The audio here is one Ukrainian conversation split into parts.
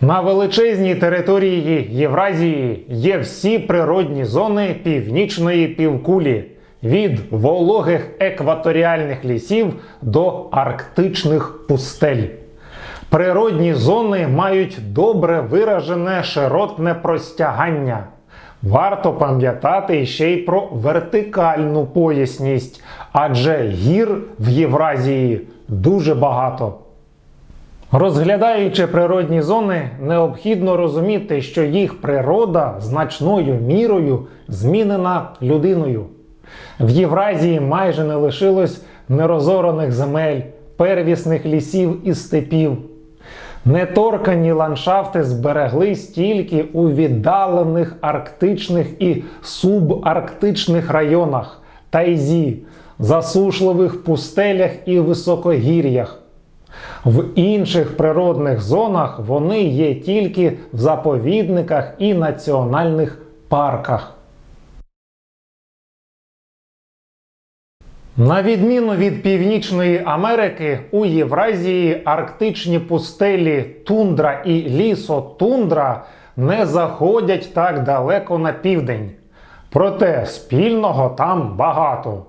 На величезній території Євразії є всі природні зони північної півкулі від вологих екваторіальних лісів до арктичних пустель. Природні зони мають добре виражене широтне простягання. Варто пам'ятати ще й про вертикальну поясність, адже гір в Євразії дуже багато. Розглядаючи природні зони, необхідно розуміти, що їх природа значною мірою змінена людиною. В Євразії майже не лишилось нерозораних земель, первісних лісів і степів. Неторкані ландшафти збереглись тільки у віддалених арктичних і субарктичних районах, тайзі, засушливих пустелях і високогір'ях. В інших природних зонах вони є тільки в заповідниках і національних парках. На відміну від Північної Америки, у Євразії арктичні пустелі тундра і лісотундра не заходять так далеко на південь. Проте спільного там багато.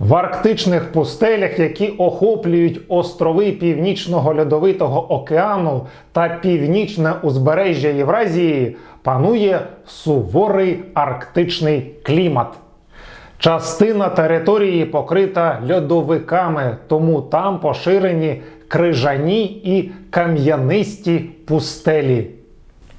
В арктичних пустелях, які охоплюють острови Північного Льодовитого океану та північне узбережжя Євразії, панує суворий арктичний клімат. Частина території покрита льодовиками, тому там поширені крижані і кам'янисті пустелі.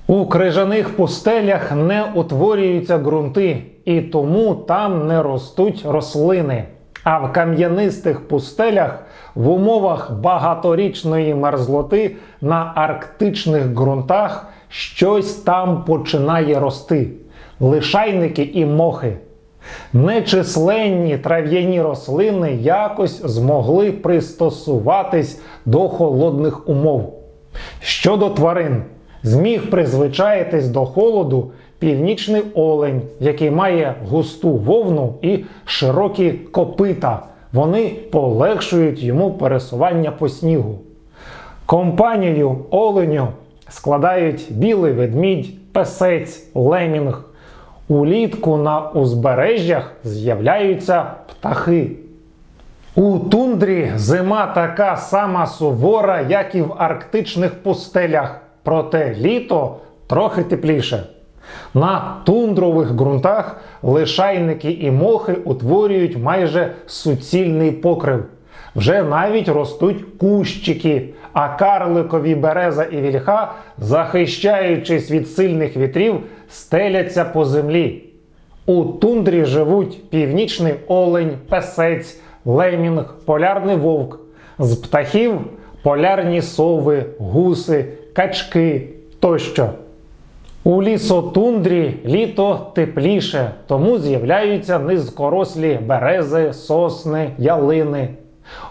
У крижаних пустелях не утворюються ґрунти, і тому там не ростуть рослини. А в кам'янистих пустелях в умовах багаторічної мерзлоти на арктичних ґрунтах щось там починає рости лишайники і мохи. Нечисленні трав'яні рослини якось змогли пристосуватись до холодних умов. Щодо тварин, зміг призвичаїтись до холоду північний олень, який має густу вовну і широкі копита. Вони полегшують йому пересування по снігу. Компанію оленю складають білий ведмідь, песець, лемінг. Улітку на узбережжях з'являються птахи. У тундрі зима така сама сувора, як і в арктичних пустелях, проте літо трохи тепліше. На тундрових ґрунтах лишайники і мохи утворюють майже суцільний покрив. Вже навіть ростуть кущики, а карликові береза і вільха, захищаючись від сильних вітрів, стеляться по землі. У тундрі живуть північний олень, песець, лемінг, полярний вовк. З птахів полярні сови, гуси, качки тощо. У лісотундрі літо тепліше, тому з'являються низкорослі берези, сосни, ялини.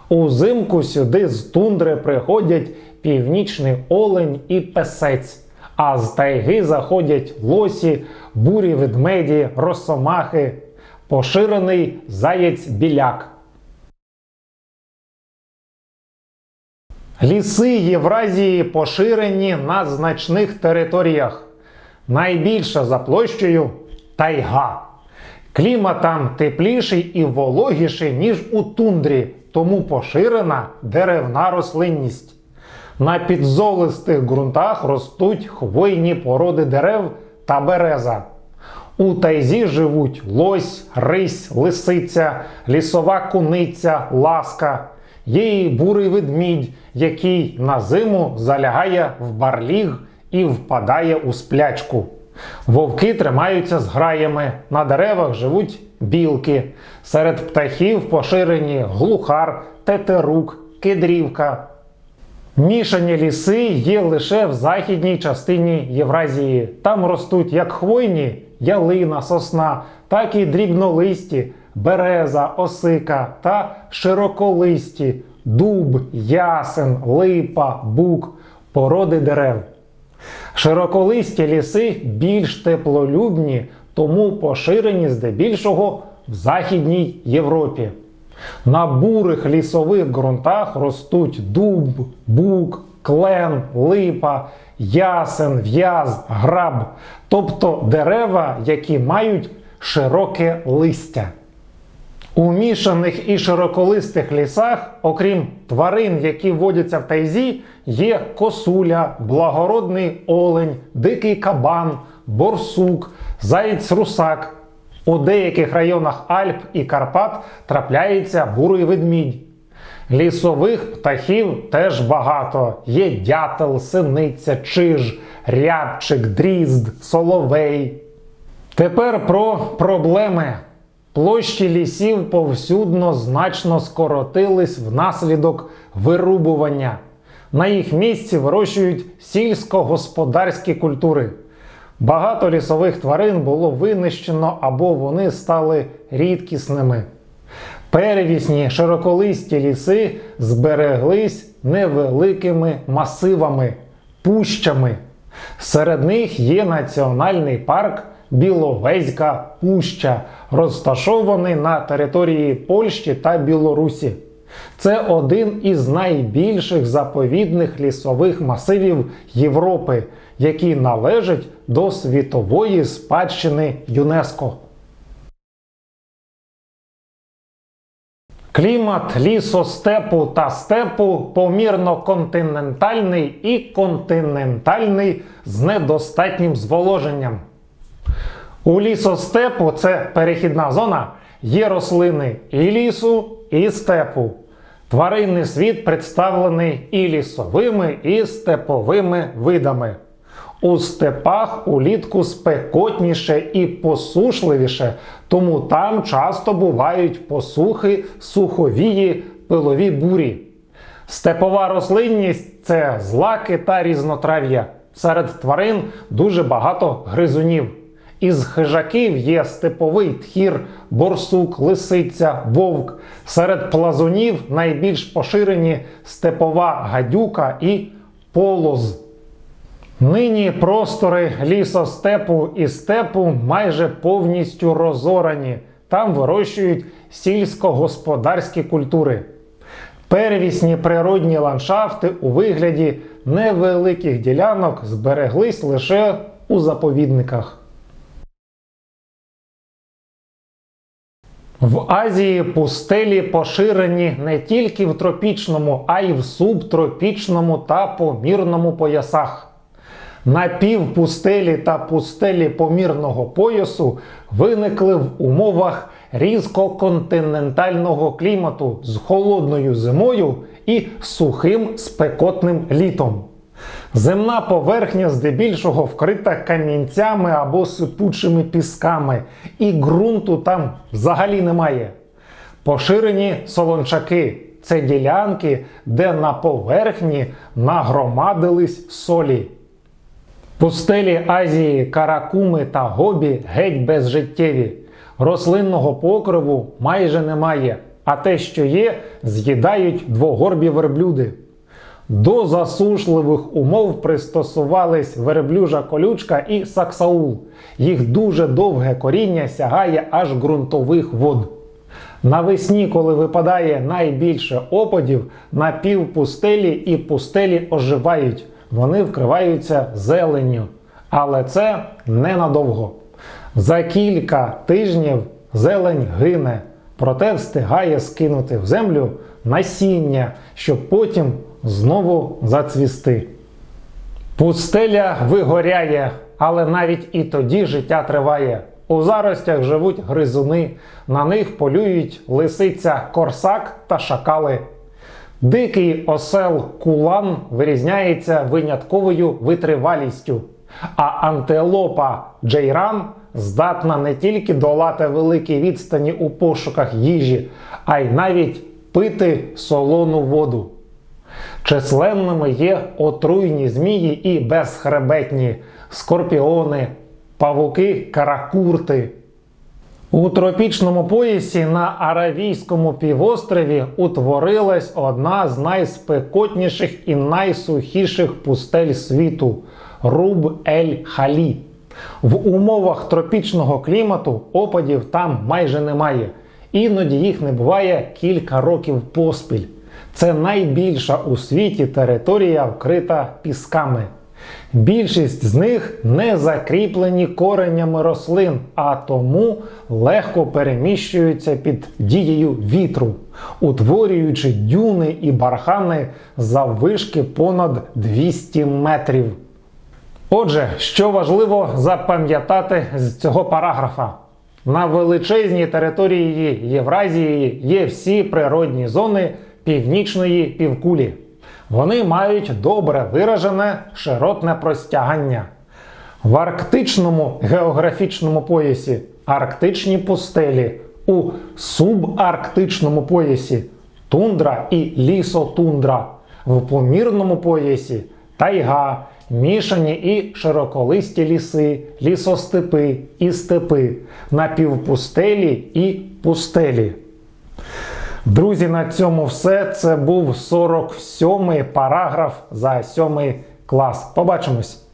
Узимку сюди з тундри приходять північний олень і песець, а з тайги заходять лосі, бурі ведмеді, росомахи, поширений заєць біляк. Ліси Євразії поширені на значних територіях. Найбільша за площею тайга. Клімат там тепліший і вологіший, ніж у тундрі, тому поширена деревна рослинність. На підзолистих ґрунтах ростуть хвойні породи дерев та береза. У тайзі живуть лось, рись, лисиця, лісова куниця, ласка. Є і бурий ведмідь, який на зиму залягає в барліг і впадає у сплячку. Вовки тримаються з граями, на деревах живуть білки. Серед птахів поширені глухар, тетерук, кедрівка. Мішані ліси є лише в західній частині Євразії. Там ростуть як хвойні ялина, сосна, так і дрібнолисті, береза, осика та широколисті, дуб, ясен, липа, бук, породи дерев. Широколисті ліси більш теплолюбні, тому поширені здебільшого в Західній Європі. На бурих лісових ґрунтах ростуть дуб, бук, клен, липа, ясен, в'яз, граб, тобто дерева, які мають широке листя. У мішаних і широколистих лісах, окрім тварин, які водяться в тайзі, є косуля, благородний олень, дикий кабан, борсук, заєць-русак. У деяких районах Альп і Карпат трапляється бурий ведмідь. Лісових птахів теж багато. Є дятел, синиця, чиж, рябчик, дрізд, соловей. Тепер про проблеми. Площі лісів повсюдно значно скоротились внаслідок вирубування. На їх місці вирощують сільськогосподарські культури. Багато лісових тварин було винищено або вони стали рідкісними. Первісні широколисті ліси збереглись невеликими масивами, пущами. Серед них є національний парк Біловезька Пуща, розташований на території Польщі та Білорусі. Це один із найбільших заповідних лісових масивів Європи, які належать до світової спадщини ЮНЕСКО. Клімат лісостепу та степу помірно континентальний і континентальний з недостатнім зволоженням. У лісостепу це перехідна зона, є рослини і лісу, і степу. Тваринний світ представлений і лісовими, і степовими видами. У степах улітку спекотніше і посушливіше, тому там часто бувають посухи, суховії, пилові бурі. Степова рослинність це злаки та різнотрав'я. Серед тварин дуже багато гризунів. Із хижаків є степовий тхір, борсук, лисиця, вовк. Серед плазунів найбільш поширені степова гадюка і полоз. Нині простори лісостепу і степу майже повністю розорані. Там вирощують сільськогосподарські культури. Первісні природні ландшафти у вигляді невеликих ділянок збереглись лише у заповідниках. В Азії пустелі поширені не тільки в тропічному, а й в субтропічному та помірному поясах. Напівпустелі та пустелі помірного поясу виникли в умовах різкоконтинентального клімату з холодною зимою і сухим спекотним літом. Земна поверхня здебільшого вкрита камінцями або сипучими пісками, і ґрунту там взагалі немає. Поширені солончаки це ділянки, де на поверхні нагромадились солі. Пустелі Азії, Каракуми та Гобі геть безжиттєві. Рослинного покриву майже немає, а те, що є, з'їдають двогорбі верблюди. До засушливих умов пристосувались верблюжа колючка і саксаул. Їх дуже довге коріння сягає аж ґрунтових вод. Навесні, коли випадає найбільше опадів, на півпустелі і пустелі оживають. Вони вкриваються зеленню. Але це ненадовго. За кілька тижнів зелень гине, проте встигає скинути в землю насіння, щоб потім знову зацвісти. Пустеля вигоряє, але навіть і тоді життя триває. У заростях живуть гризуни, на них полюють лисиця корсак та шакали. Дикий осел кулан вирізняється винятковою витривалістю, а антилопа джейран здатна не тільки долати великі відстані у пошуках їжі, а й навіть пити солону воду. Численними є отруйні змії і безхребетні скорпіони, павуки, каракурти. У тропічному поясі на Аравійському півострові утворилась одна з найспекотніших і найсухіших пустель світу Руб Ель Халі. В умовах тропічного клімату опадів там майже немає. Іноді їх не буває кілька років поспіль. Це найбільша у світі територія, вкрита пісками. Більшість з них не закріплені коренями рослин, а тому легко переміщуються під дією вітру, утворюючи дюни і бархани заввишки понад 200 метрів. Отже, що важливо запам'ятати з цього параграфа? На величезній території Євразії є всі природні зони північної півкулі. Вони мають добре виражене широтне простягання. В арктичному географічному поясі арктичні пустелі, у субарктичному поясі тундра і лісотундра, в помірному поясі тайга, мішані і широколисті ліси, лісостепи і степи, напівпустелі і пустелі. Друзі, на цьому все. Це був 47-й параграф за 7 клас. Побачимось!